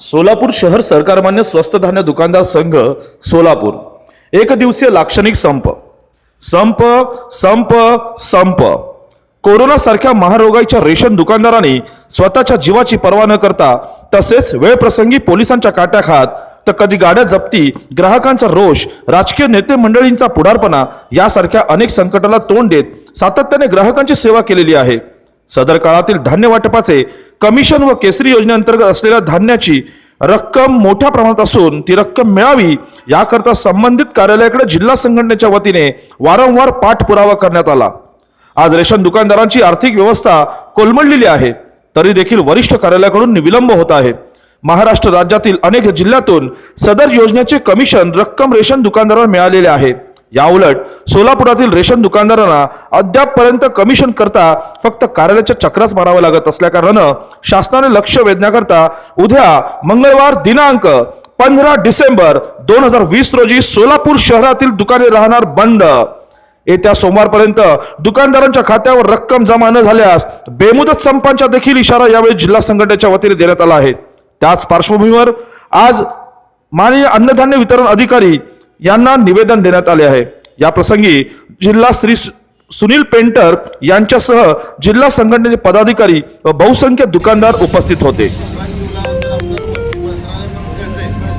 सोलापूर शहर सरकारमान्य स्वस्त धान्य दुकानदार संघ सोलापूर. एक दिवसीय लाक्षणिक संप. संप संप संप. कोरोना सारख्या महारोगाच्या रेशन दुकानदारांनी स्वतःच्या जीवाची पर्वा न करता तसेच वेळप्रसंगी पोलिसांच्या काट्याखात तर कधी गाड्या जप्ती ग्राहकांचा रोष राजकीय नेते मंडळींचा पुढारपणा यासारख्या अनेक संकटाला तोंड देत सातत्याने ग्राहकांची सेवा केलेली आहे. सदर काळातील धान्य वाटपाचे कमिशन व केसरी योजनेअंतर्गत असलेल्या धान्याची रक्कम मोठ्या प्रमाणात असून ती रक्कम मिळावी याकरता संबंधित कार्यालयाकडे जिल्हा संघटनेच्या वतीने वारंवार पाठपुरावा करण्यात आला. आज रेशन दुकानदारांची आर्थिक व्यवस्था कोलमडलेली आहे तरी देखील वरिष्ठ कार्यालयाकडून विलंब होत आहे. महाराष्ट्र राज्यातील अनेक जिल्ह्यातून सदर योजनेचे कमिशन रक्कम रेशन दुकानदारांना मिळालेले आहे. याउलट सोलापुरातील रेशन दुकानदारांना अद्यापपर्यंत कमिशन करता फक्त कार्यालयाच्या चक्राच मारावं लागत असल्याकारणानं शासनाने लक्ष वेधण्याकरता उद्या मंगळवार दिनांक पंधरा डिसेंबर दोन हजार वीस रोजी सोलापूर शहरातील दुकाने राहणार बंद. येत्या सोमवारपर्यंत दुकानदारांच्या खात्यावर रक्कम जमा न झाल्यास बेमुदत संपांचा देखील इशारा यावेळी जिल्हा संघटनेच्या वतीने देण्यात आला आहे. त्याच पार्श्वभूमीवर आज माननीय अन्नधान्य वितरण अधिकारी यांना निवेदन देण्यात आले आहे. या प्रसंगी जिल्हा श्री सुनील पेंटर यांच्यासह जिल्हा संघटनेचे पदाधिकारी व बहुसंख्य दुकानदार उपस्थित होते.